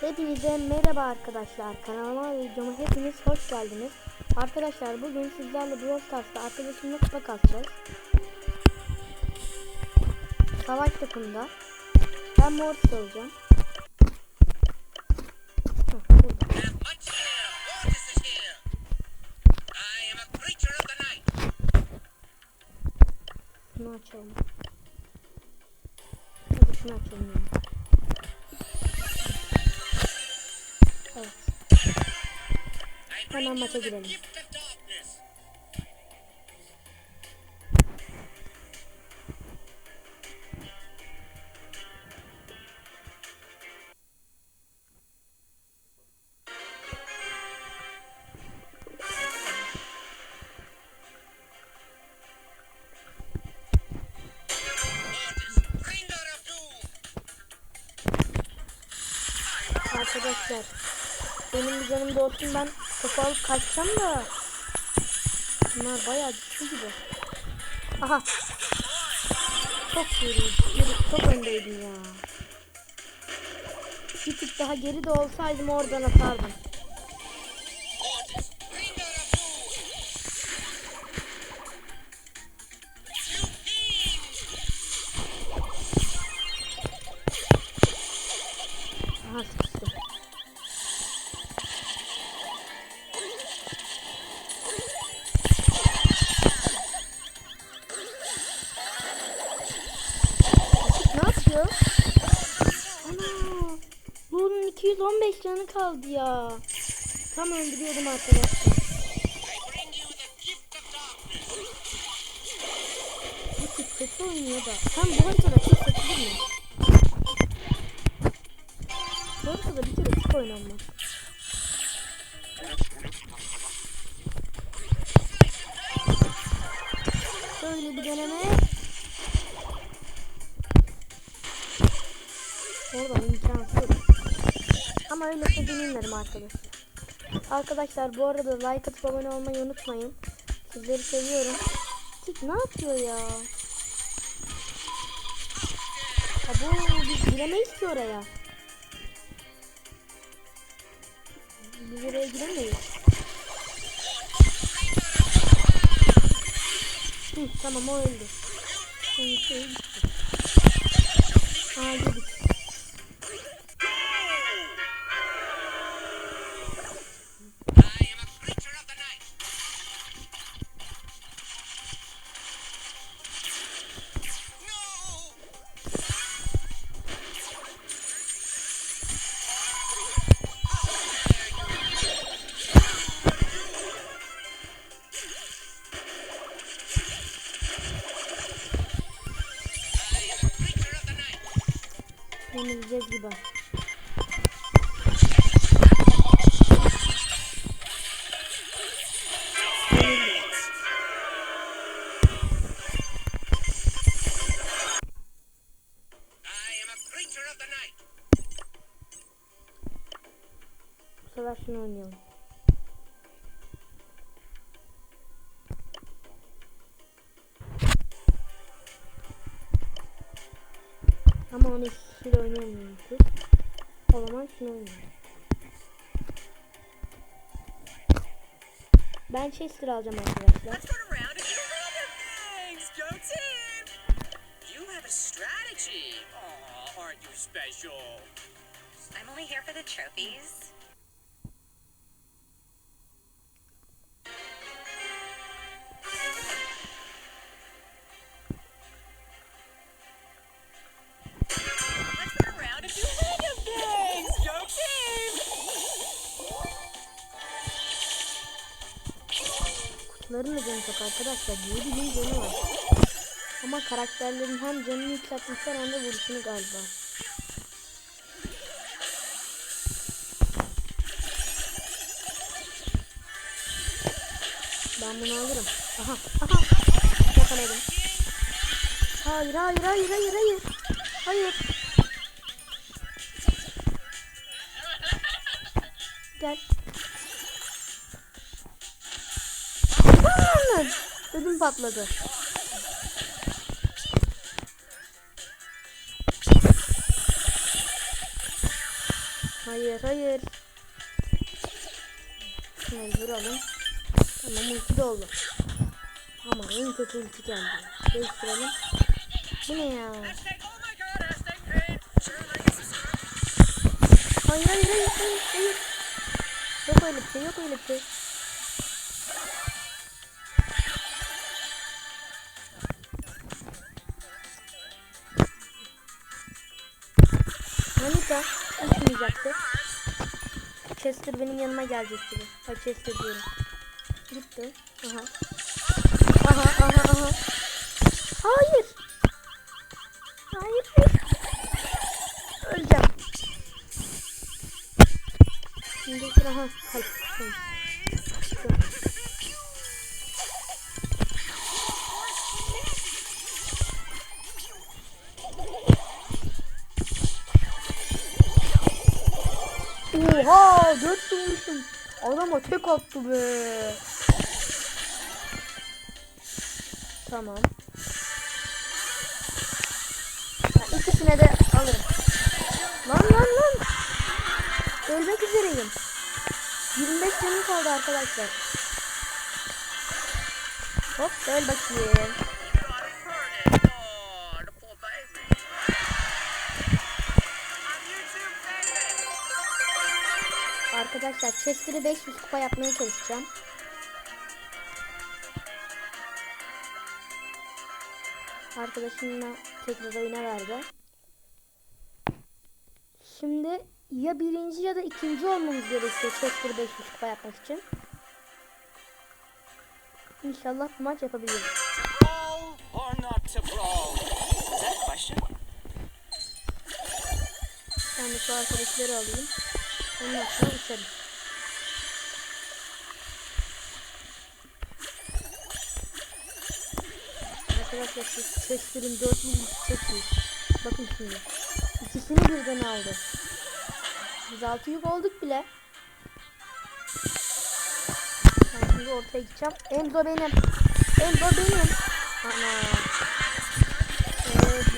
Hepinize merhaba arkadaşlar. Kanalıma ve videoma hepiniz hoş geldiniz. Arkadaşlar bugün sizlerle Brawl Stars'ta arkadaşımla kupa kasacağız. Savaş takımda. Ben the night! Şunu açalım. Hadi şunu açalım Hemen maça girelim. Arkadaşlar benim bir canım olsun ben topu alıp kaçacağım da bunlar bayağı güçlü gibi. Aha. Çok geri, geri çok öndeydim ya. Bir tık daha geri de olsaydım oradan atardım. Aha sıkıştı. 215 canı kaldı ya. Tam öldürüyordum arkadaşlar. Bu kötü oynuyor da. Tam bu haritada çok seçilir mi? Bu haritada bir kere çok oynanmaz. Böyle bir deneme. Oradan. Ama öyle deneyimlerim arkadaşlar. Arkadaşlar bu arada like atıp abone olmayı unutmayın. Sizleri seviyorum. Tik ne yapıyor ya? Abo biz giremeyiz ki oraya. Biz oraya giremeyiz. Hı, tamam o öldü. Şimdi şey gitti. Aa yedik. Night! Bu sefer şunu oynayalım. Ama onu ikisiyle oynayamıyorum ki. O zaman şunu oynayalım. Ben Chester alacağım arkadaşlar. Let's turn around and do random things! Go team! You have a strategy! Aw, aren't you special? I'm only here for the trophies. Kutuların da çok arkadaşlar. 7 bin canı var. Ama karakterlerin hem canını yükseltmişler hem de vuruşunu galiba. Ben bunu alırım. Aha, aha. Yakaladım. Hayır, hayır, hayır, hayır, hayır. Hayır. Gel. Ödüm patladı. Hayır hayır. Şunu vuralım. Tamam ulti de oldu. Ama en kötü ulti geldi. Değiştirelim. Bu ne ya? Hayır hayır hayır hayır. hayır. Yok öyle bir şey yok öyle bir şey. Uçmayacaktı. Chester benim yanıma gelecek gibi. Ha Chester diyorum. Gitti. Aha. Aha aha aha. Hayır. Hayır hayır. Öleceğim. Şimdi sıra ha. Hayır. Tamam. Oha dört vurmuşum. Adama tek attı be. Tamam. Ha, ikisine de alırım. Lan lan lan. Ölmek üzereyim. 25 canım kaldı arkadaşlar. Hop öl bakayım. Arkadaşlar Chester'ı 500 kupa yapmaya çalışacağım. Arkadaşımla tekrar oyuna verdi. Şimdi ya birinci ya da ikinci olmamız gerekiyor Chester'ı 500 kupa yapmak için. İnşallah bu maç yapabiliriz. Ben şu arkadaşları alayım. Ondan sonra uçarım. Arkadaşlar şu bulmuş çok iyi. Bakın şimdi. İkisini birden aldı. Biz altı yük olduk bile. Ben şimdi ortaya gideceğim. Enzo benim. Enzo benim. Ana.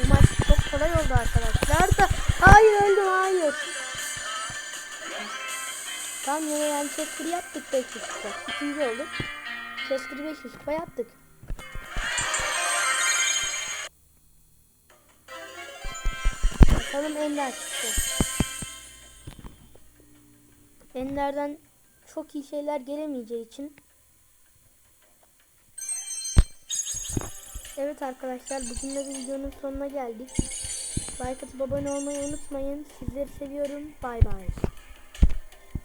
Bu maç çok kolay oldu arkadaşlar da. Hayır öldüm hayır. Tamam yine yani Chester'ı yaptık 500 kupa. İkinci olduk. Chester'ı 500 kupa yaptık. Bakalım Ender çıktı. Ender'den çok iyi şeyler gelemeyeceği için Evet arkadaşlar bugün de videonun sonuna geldik. Like atıp abone olmayı unutmayın. Sizleri seviyorum. Bay bay.